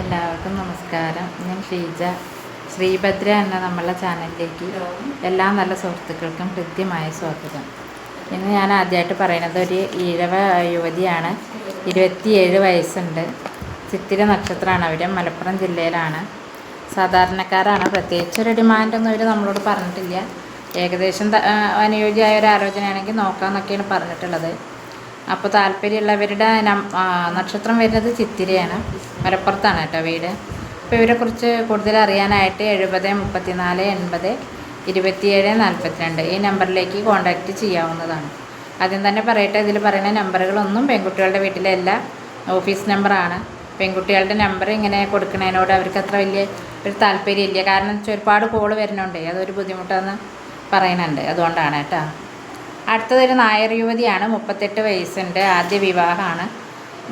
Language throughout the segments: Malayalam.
എല്ലാവർക്കും നമസ്കാരം. ഞാൻ ഷീജ. ശ്രീഭദ്ര എന്ന നമ്മളെ ചാനലിലേക്ക് എല്ലാ നല്ല സുഹൃത്തുക്കൾക്കും കൃത്യമായ സ്വാഗതം. ഇന്ന് ഞാൻ ആദ്യമായിട്ട് പറയുന്നത് ഒരു ഈഴവ യുവതിയാണ്. ഇരുപത്തിയേഴ് വയസ്സുണ്ട്. ചിത്തിര നക്ഷത്രമാണ് അവർ മലപ്പുറം ജില്ലയിലാണ്. സാധാരണക്കാരാണ്. പ്രത്യേകിച്ച് ഒരു ഡിമാൻഡൊന്നും അവർ നമ്മളോട് പറഞ്ഞിട്ടില്ല. ഏകദേശം അനുയോജ്യമായ ഒരു ആലോചനയാണെങ്കിൽ നോക്കാമെന്നൊക്കെയാണ് പറഞ്ഞിട്ടുള്ളത്. അപ്പോൾ താല്പര്യമുള്ളവരുടെ നക്ഷത്രം വരുന്നത് ചിത്തിരയാണ്. മലപ്പുറത്താണ് കേട്ടോ വീട്. അപ്പോൾ ഇവരെക്കുറിച്ച് കൂടുതൽ അറിയാനായിട്ട് എഴുപത് മുപ്പത്തിനാല് എൺപത് ഇരുപത്തിയേഴ് നാൽപ്പത്തിരണ്ട് ഈ നമ്പറിലേക്ക് കോൺടാക്റ്റ് ചെയ്യാവുന്നതാണ്. ആദ്യം തന്നെ പറയട്ടെ ഇതിൽ പറയുന്ന നമ്പറുകളൊന്നും പെൺകുട്ടികളുടെ വീട്ടിലെ എല്ലാ ഓഫീസ് നമ്പറാണ്. പെൺകുട്ടികളുടെ നമ്പർ ഇങ്ങനെ കൊടുക്കുന്നതിനോട് അവർക്ക് അത്ര വലിയ ഒരു താല്പര്യമില്ല. കാരണം ഒരുപാട് കോൾ വരുന്നുണ്ട് അതൊരു ബുദ്ധിമുട്ടാണെന്ന് പറയുന്നുണ്ട് അതുകൊണ്ടാണ് കേട്ടോ. അടുത്തതൊരു നായർ യുവതിയാണ് മുപ്പത്തെട്ട് വയസ്സുണ്ട് ആദ്യ വിവാഹമാണ്.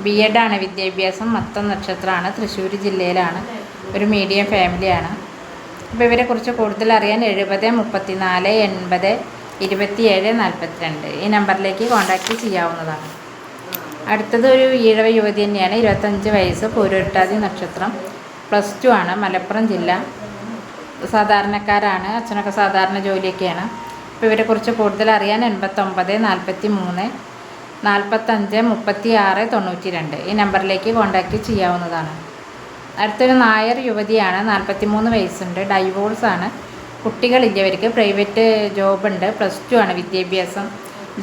ബി എഡാണ് വിദ്യാഭ്യാസം മത്തം നക്ഷത്രമാണ് തൃശ്ശൂർ ജില്ലയിലാണ് ഒരു മീഡിയം ഫാമിലിയാണ്. അപ്പോൾ ഇവരെക്കുറിച്ച് കൂടുതൽ അറിയാൻ എഴുപത് മുപ്പത്തിനാല് എൺപത് ഇരുപത്തിയേഴ് നാൽപ്പത്തിരണ്ട്. ഈ നമ്പറിലേക്ക് കോൺടാക്റ്റ് ചെയ്യാവുന്നതാണ്. അടുത്തത് ഒരു ഈഴവ യുവതി തന്നെയാണ് ഇരുപത്തഞ്ച് വയസ്സ് പൂരുരുട്ടാതി നക്ഷത്രം പ്ലസ് ടു ആണ് മലപ്പുറം ജില്ല. സാധാരണക്കാരാണ് അച്ഛനൊക്കെ സാധാരണ ജോലിയൊക്കെയാണ്. അപ്പോൾ ഇവരെക്കുറിച്ച് കൂടുതൽ അറിയാൻ എൺപത്തൊമ്പത് നാൽപ്പത്തി മൂന്ന് നാൽപ്പത്തഞ്ച് മുപ്പത്തി ആറ് തൊണ്ണൂറ്റി രണ്ട് ഈ നമ്പറിലേക്ക് കോൺടാക്റ്റ് ചെയ്യാവുന്നതാണ്. അടുത്തൊരു നായർ യുവതിയാണ് നാൽപ്പത്തി മൂന്ന് വയസ്സുണ്ട് ഡൈവോഴ്സ് ആണ്. കുട്ടികളില്ല ഇവർക്ക് പ്രൈവറ്റ് ഉണ്ട് പ്ലസ് ടു ആണ് വിദ്യാഭ്യാസം.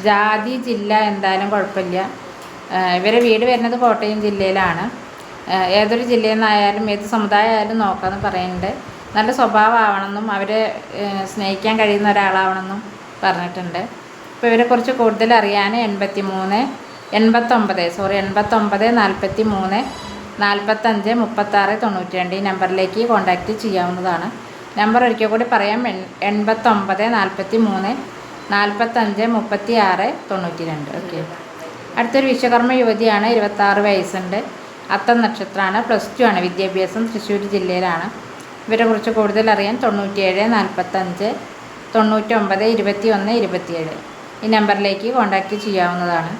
ജാതി ജില്ല എന്തായാലും കുഴപ്പമില്ല. ഇവരെ വീട് വരുന്നത് കോട്ടയം ജില്ലയിലാണ്. ഏതൊരു ജില്ലയിൽ നിന്നായാലും ഏത് സമുദായം ആയാലും നോക്കാമെന്ന് പറയുന്നുണ്ട്. നല്ല സ്വഭാവമാവണമെന്നും അവരെ സ്നേഹിക്കാൻ കഴിയുന്ന ഒരാളാവണമെന്നും പറഞ്ഞിട്ടുണ്ട്. അപ്പോൾ ഇവരെക്കുറിച്ച് കൂടുതൽ അറിയാൻ എൺപത്തി മൂന്ന് എൺപത്തൊമ്പത് സോറി എൺപത്തൊമ്പത് നാൽപ്പത്തി മൂന്ന് നാൽപ്പത്തഞ്ച് മുപ്പത്താറ് തൊണ്ണൂറ്റി രണ്ട് ഈ നമ്പറിലേക്ക് കോൺടാക്റ്റ് ചെയ്യാവുന്നതാണ്. നമ്പർ ഒരിക്കൽ കൂടി പറയാം എൺ എൺപത്തൊമ്പത് നാൽപ്പത്തി മൂന്ന് നാൽപ്പത്തഞ്ച് മുപ്പത്തി ആറ് തൊണ്ണൂറ്റി രണ്ട് ഓക്കെ അടുത്തൊരു വിശ്വകർമ്മ യുവതിയാണ് ഇരുപത്താറ് വയസ്സുണ്ട്. അത്തം നക്ഷത്രമാണ് പ്ലസ് ടു ആണ് വിദ്യാഭ്യാസം തൃശ്ശൂർ ജില്ലയിലാണ്. ഇവരെ കുറിച്ച് കൂടുതൽ അറിയാൻ തൊണ്ണൂറ്റിയേഴ് നാൽപ്പത്തഞ്ച് തൊണ്ണൂറ്റൊമ്പത് ഇരുപത്തി ഒന്ന് ഇരുപത്തിയേഴ്. ഈ നമ്പറിലേക്ക് കോൺടാക്റ്റ് ചെയ്യാവുന്നതാണ്.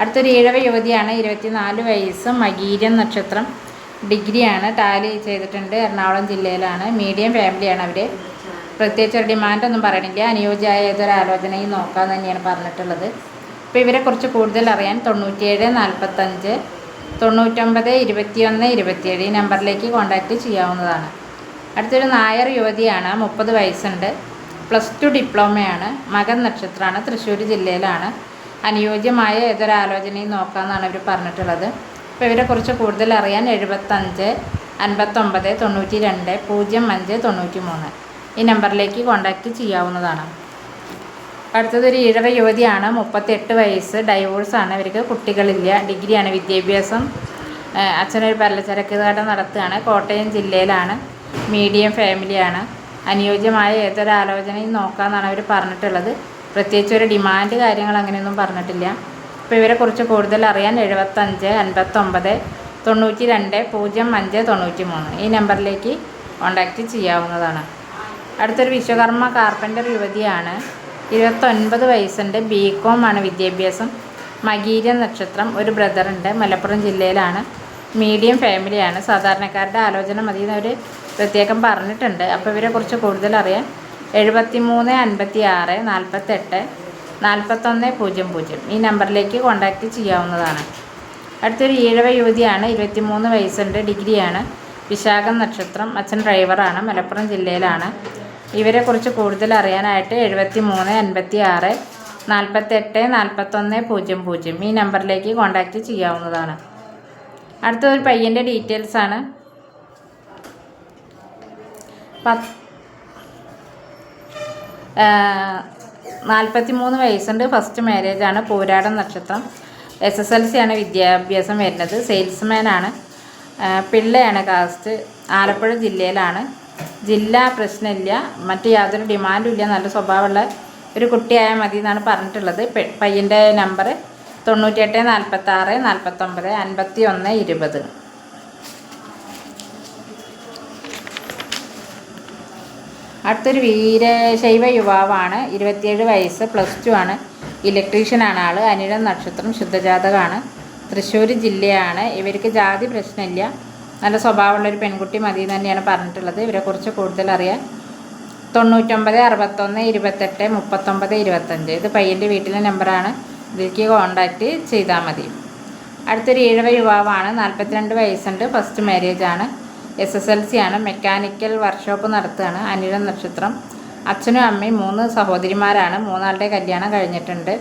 അടുത്തൊരു ഈഴവ യുവതിയാണ് ഇരുപത്തിനാല് വയസ്സ് മകീരൻ നക്ഷത്രം. ഡിഗ്രിയാണ് ടാലി ചെയ്തിട്ടുണ്ട് എറണാകുളം ജില്ലയിലാണ്. മീഡിയം ഫാമിലിയാണ് അവർ പ്രത്യേകിച്ച് ഒരു ഡിമാൻഡൊന്നും പറയണില്ല. അനുയോജ്യമായ ഏതൊരു ആലോചനയും നോക്കാമെന്ന് തന്നെയാണ് പറഞ്ഞിട്ടുള്ളത്. അപ്പോൾ ഇവരെക്കുറിച്ച് കൂടുതൽ അറിയാൻ തൊണ്ണൂറ്റിയേഴ് നാൽപ്പത്തഞ്ച് തൊണ്ണൂറ്റൊമ്പത് ഇരുപത്തിയൊന്ന് ഇരുപത്തിയേഴ് ഈ നമ്പറിലേക്ക് കോൺടാക്റ്റ് ചെയ്യാവുന്നതാണ്. അടുത്തൊരു നായർ യുവതിയാണ് മുപ്പത് വയസ്സുണ്ട്. പ്ലസ് ടു ഡിപ്ലോമയാണ്. മകൻ നക്ഷത്രമാണ് തൃശ്ശൂർ ജില്ലയിലാണ്. അനുയോജ്യമായ ഏതൊരു ആലോചനയും നോക്കാമെന്നാണ് ഇവർ പറഞ്ഞിട്ടുള്ളത്. അപ്പോൾ ഇവരെക്കുറിച്ച് കൂടുതൽ അറിയാൻ എഴുപത്തഞ്ച് അൻപത്തൊമ്പത് തൊണ്ണൂറ്റി രണ്ട് പൂജ്യം അഞ്ച് തൊണ്ണൂറ്റി മൂന്ന് ഈ നമ്പറിലേക്ക് കോൺടാക്റ്റ് ചെയ്യാവുന്നതാണ്. അടുത്തതൊരു ഈഴവ യുവതിയാണ് മുപ്പത്തെട്ട് വയസ്സ് ഡൈവോഴ്സാണ്. ഇവർക്ക് കുട്ടികളില്ല ഡിഗ്രിയാണ് വിദ്യാഭ്യാസം. അച്ഛനൊരു പലചരക്ക് കട നടത്തുകയാണ് കോട്ടയം ജില്ലയിലാണ്. മീഡിയം ഫാമിലിയാണ്. അനുയോജ്യമായ ഏതൊരു ആലോചനയും നോക്കാമെന്നാണ് അവർ പറഞ്ഞിട്ടുള്ളത്. പ്രത്യേകിച്ച് ഒരു ഡിമാൻഡ് കാര്യങ്ങൾ അങ്ങനെയൊന്നും പറഞ്ഞിട്ടില്ല. അപ്പോൾ ഇവരെക്കുറിച്ച് കൂടുതൽ അറിയാൻ എഴുപത്തഞ്ച് അൻപത്തൊമ്പത് തൊണ്ണൂറ്റി രണ്ട് പൂജ്യം അഞ്ച് തൊണ്ണൂറ്റി മൂന്ന് ഈ നമ്പറിലേക്ക് കോൺടാക്റ്റ് ചെയ്യാവുന്നതാണ്. അടുത്തൊരു വിശ്വകർമ്മ കാർപ്പന്റർ യുവതിയാണ്. ഇരുപത്തൊൻപത് വയസ്സുണ്ട് ബി കോം ആണ് വിദ്യാഭ്യാസം. മകീര നക്ഷത്രം ഒരു ബ്രദറുണ്ട്. മലപ്പുറം ജില്ലയിലാണ്. മീഡിയം ഫാമിലിയാണ്. സാധാരണക്കാരുടെ ആലോചന മതി എന്നവർ പ്രത്യേകം പറഞ്ഞിട്ടുണ്ട്. അപ്പോൾ ഇവരെക്കുറിച്ച് കൂടുതൽ അറിയാൻ എഴുപത്തി മൂന്ന് അൻപത്തി ആറ് നാൽപ്പത്തെട്ട് നാൽപ്പത്തൊന്ന് പൂജ്യം പൂജ്യം. ഈ നമ്പറിലേക്ക് കോൺടാക്റ്റ് ചെയ്യാവുന്നതാണ്. അടുത്തൊരു ഈഴവ യുവതിയാണ് ഇരുപത്തിമൂന്ന് വയസ്സുണ്ട് ഡിഗ്രിയാണ്. വിശാഖം നക്ഷത്രം അച്ഛൻ ഡ്രൈവറാണ് മലപ്പുറം ജില്ലയിലാണ്. ഇവരെക്കുറിച്ച് കൂടുതൽ അറിയാനായിട്ട് എഴുപത്തി മൂന്ന് അൻപത്തി ആറ് നാൽപ്പത്തെട്ട് നാൽപ്പത്തൊന്ന് പൂജ്യം പൂജ്യം ഈ നമ്പറിലേക്ക് കോൺടാക്റ്റ് ചെയ്യാവുന്നതാണ്. അടുത്തൊരു പയ്യന്റെ ഡീറ്റെയിൽസാണ് നാൽപ്പത്തി മൂന്ന് വയസ്സുണ്ട്. ഫസ്റ്റ് മാരേജാണ് പോരാടം നക്ഷത്രം. എസ് എസ് എൽ സി ആണ് വിദ്യാഭ്യാസം വരുന്നത്. ആ, പിള്ളയാണ് കാസ്റ്റ് ആലപ്പുഴ ജില്ലയിലാണ്. ജില്ല പ്രശ്നമില്ല. മറ്റു യാതൊരു ഡിമാൻഡും ഇല്ല. നല്ല സ്വഭാവമുള്ള ഒരു കുട്ടിയായാൽ മതി എന്നാണ് പറഞ്ഞിട്ടുള്ളത്. പയ്യന്റെ നമ്പർ തൊണ്ണൂറ്റിയെട്ട് നാൽപ്പത്താറ് നാൽപ്പത്തൊമ്പത് അൻപത്തി ഒന്ന് ഇരുപത്. അടുത്തൊരു വീരശൈവ യുവാവാണ് ഇരുപത്തിയേഴ് വയസ്സ് പ്ലസ് ടു ആണ്. ഇലക്ട്രീഷ്യൻ ആണ് ആൾ അനിഴം നക്ഷത്രം ശുദ്ധജാതകമാണ് തൃശ്ശൂർ ജില്ലയാണ്. ഇവർക്ക് ജാതി പ്രശ്നമില്ല. നല്ല സ്വഭാവമുള്ള ഒരു പെൺകുട്ടി മതി തന്നെയാണ് പറഞ്ഞിട്ടുള്ളത്. ഇവരെക്കുറിച്ച് കൂടുതൽ അറിയാൻ. തൊണ്ണൂറ്റൊമ്പത് അറുപത്തൊന്ന് ഇരുപത്തെട്ട് മുപ്പത്തൊമ്പത് ഇരുപത്തഞ്ച്. ഇത് പയ്യന്റെ വീട്ടിലെ നമ്പറാണ് ഇതിലേക്ക് കോണ്ടാക്റ്റ് ചെയ്താൽ മതി. അടുത്തൊരു ഏഴവ യുവാവാണ്. നാൽപ്പത്തിരണ്ട് വയസ്സുണ്ട്. ഫസ്റ്റ് മാരേജ് ആണ്. എസ് എസ് എൽ സി ആണ് മെക്കാനിക്കൽ വർക്ക്ഷോപ്പ് നടത്തുകയാണ്. അനിഴ നക്ഷത്രം. അച്ഛനും അമ്മയും മൂന്ന് സഹോദരിമാരാണ്. മൂന്നാളുടെ കല്യാണം കഴിഞ്ഞിട്ടുണ്ട്.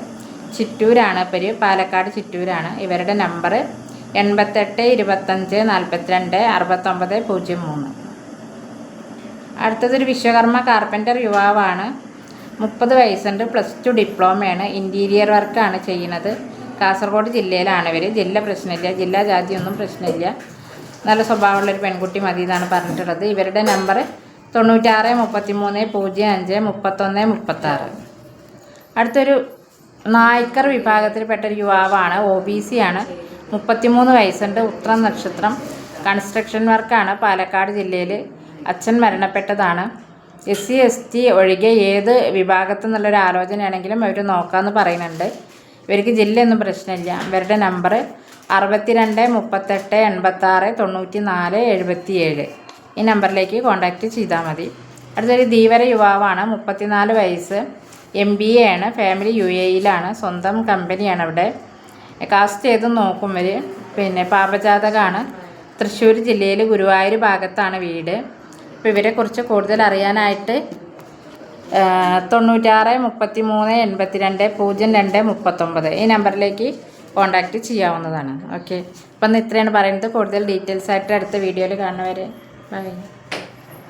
ചിറ്റൂരാണ് ഇവർ പാലക്കാട് ചിറ്റൂരാണ്. ഇവരുടെ നമ്പർ എൺപത്തെട്ട് ഇരുപത്തഞ്ച് നാൽപ്പത്തിരണ്ട് അറുപത്തൊമ്പത് പൂജ്യം മൂന്ന്. അടുത്തതൊരു വിശ്വകർമ്മ കാർപ്പന്റർ യുവാവാണ്. മുപ്പത് വയസ്സുണ്ട്. പ്ലസ് ടു ഡിപ്ലോമയാണ് ഇന്റീരിയർ വർക്കാണ് ചെയ്യുന്നത്. കാസർഗോഡ് ജില്ലയിലാണ് ഇവർ ജില്ല പ്രശ്നമില്ല. ജില്ലാ ജാതിയൊന്നും പ്രശ്നമില്ല. നല്ല സ്വഭാവമുള്ളൊരു പെൺകുട്ടി മതി എന്നാണ് പറഞ്ഞിട്ടുള്ളത്. ഇവരുടെ നമ്പർ തൊണ്ണൂറ്റാറ് മുപ്പത്തി മൂന്ന് പൂജ്യം അഞ്ച് മുപ്പത്തൊന്ന് മുപ്പത്താറ്. അടുത്തൊരു നായ്ക്കർ വിഭാഗത്തിൽപ്പെട്ട ഒരു യുവാവാണ്. ഒ ബി സി ആണ്. മുപ്പത്തിമൂന്ന് വയസ്സുണ്ട്. ഉത്രം നക്ഷത്രം. കൺസ്ട്രക്ഷൻ വർക്കാണ് പാലക്കാട് ജില്ലയിൽ അച്ഛൻ മരണപ്പെട്ടതാണ്. എസ് സി എസ് ടി ഒഴികെ ഏത് വിഭാഗത്തു നിന്നുള്ളൊരു ആലോചനയാണെങ്കിലും അവർ നോക്കാമെന്ന് പറയുന്നുണ്ട്. ഇവർക്ക് ജില്ലയൊന്നും പ്രശ്നമില്ല. ഇവരുടെ നമ്പർ അറുപത്തിരണ്ട് മുപ്പത്തെട്ട് എൺപത്താറ് തൊണ്ണൂറ്റി നാല് എഴുപത്തി ഏഴ് ഈ നമ്പറിലേക്ക് കോൺടാക്റ്റ് ചെയ്താൽ മതി. അടുത്തൊരു ധീവര യുവാവാണ് മുപ്പത്തിനാല് വയസ്സ് എം ബി എ ആണ് ഫാമിലി യു എയിലാണ് സ്വന്തം കമ്പനിയാണ് അവിടെ. കാസ്റ്റ് ചെയ്ത് നോക്കും ഇവർ പിന്നെ പാപജാതകമാണ് തൃശ്ശൂർ ജില്ലയിൽ ഗുരുവായൂർ ഭാഗത്താണ് വീട്. അപ്പോൾ ഇവരെക്കുറിച്ച് കൂടുതൽ അറിയാനായിട്ട് തൊണ്ണൂറ്റാറ് മുപ്പത്തി മൂന്ന് എൺപത്തിരണ്ട് പൂജ്യം രണ്ട് മുപ്പത്തൊമ്പത്. ഈ നമ്പറിലേക്ക് കോൺടാക്റ്റ് ചെയ്യാവുന്നതാണ്. ഓക്കെ അപ്പം ഇത്രയാണ് പറയുന്നത്. കൂടുതൽ ഡീറ്റെയിൽസ് ആയിട്ട് അടുത്ത വീഡിയോയിൽ കാണുന്നവരെ ബൈ